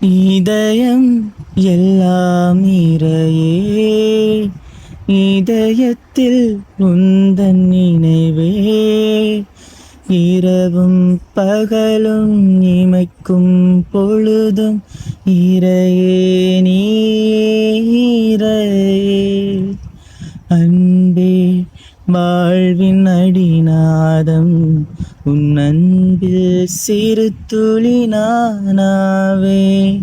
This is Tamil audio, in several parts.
இதயம் எல்லாம் இறையே. இதயத்தில் உந்தன் நினைவே. இரவும் பகலும் இமைக்கும் பொழுதும் இறையே நீ. வாழ்வின் அடிநாதம் உன் அன்பில் சிறு துளி நானாவே.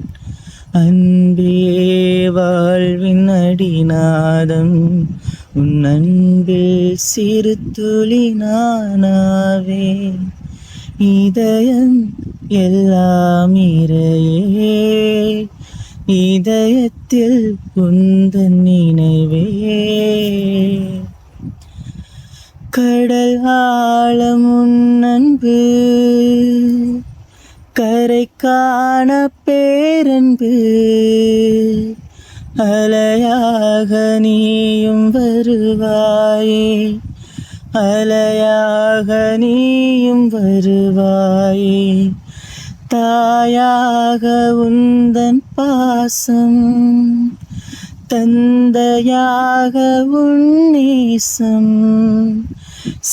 அன்பே வாழ்வின் அடிநாதம் உன் அன்பில் சிறு துளி நானாவே. இதயம் எல்லாம் இறையே. இதயத்தில் உந்தன் நினைவே. கடல் ஆழம் உன்னன்பு கரைக்கான பேரன்பு. அலையாக நீயும் வருவாயே. அலையாக நீயும் வருவாயே. தாயாக உந்தன் பாசம். தந்தையாக உன்னேசம்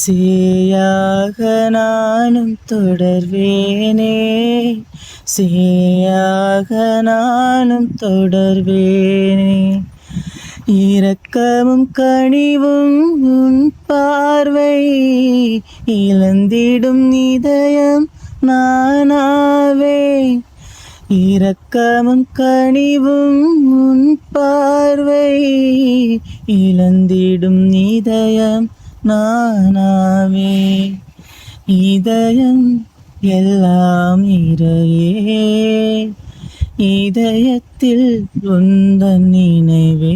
சேயாக நானும் தொடர்வேனே. சேயாக நானும் தொடர்வேனே. இரக்கமும் கனிவும் உன் பார்வை இழந்திடும் இதயம் நானாவே. இரக்கமும் கனிவும் உன் பார்வை இழந்திடும் இதயம் நானாவே. இதயம் எல்லாம் இறையே. இதயத்தில் உந்தன் நினைவே.